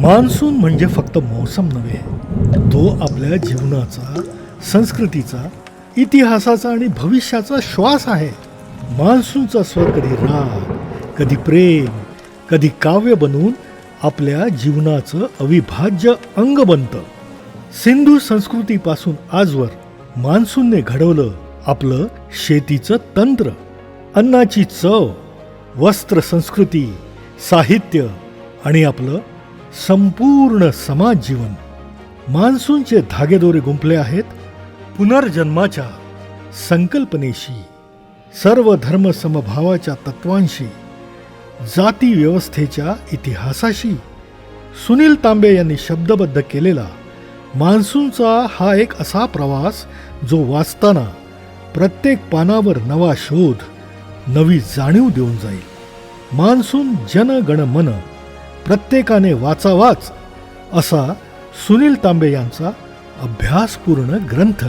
Monsoon म्हणजे फक्त मौसम नव्हे तो आपल्या जीवनाचा संस्कृतीचा इतिहासाचा आणि भविष्याचा श्वास आहे. मान्सूनचा स्वर कधी राग कधी प्रेम कधी काव्य बनून आपल्या जीवनाचं अविभाज्य अंग बनतं. सिंधू संस्कृतीपासून आजवर मान्सूनने घडवलं आपलं शेतीचं तंत्र. अन्नाची चव वस्त्र संस्कृती साहित्य आणि आपलं संपूर्ण समाज जीवन. मान्सूनचे धागेदोरे गुंपले आहेत पुनर्जन्माच्या संकल्पनेशी सर्व धर्म समभावाच्या तत्वांशी जाती व्यवस्थेच्या इतिहासाशी. सुनील तांबे यांनी शब्दबद्ध केलेला मान्सूनचा हा एक असा प्रवास जो वाचताना प्रत्येक पानावर नवा शोध नवी जाणीव देऊन जाईल. मान्सून जन गण मन प्रत्येकाने वाचावाच असा सुनील तांबे यांचा अभ्यासपूर्ण ग्रंथ.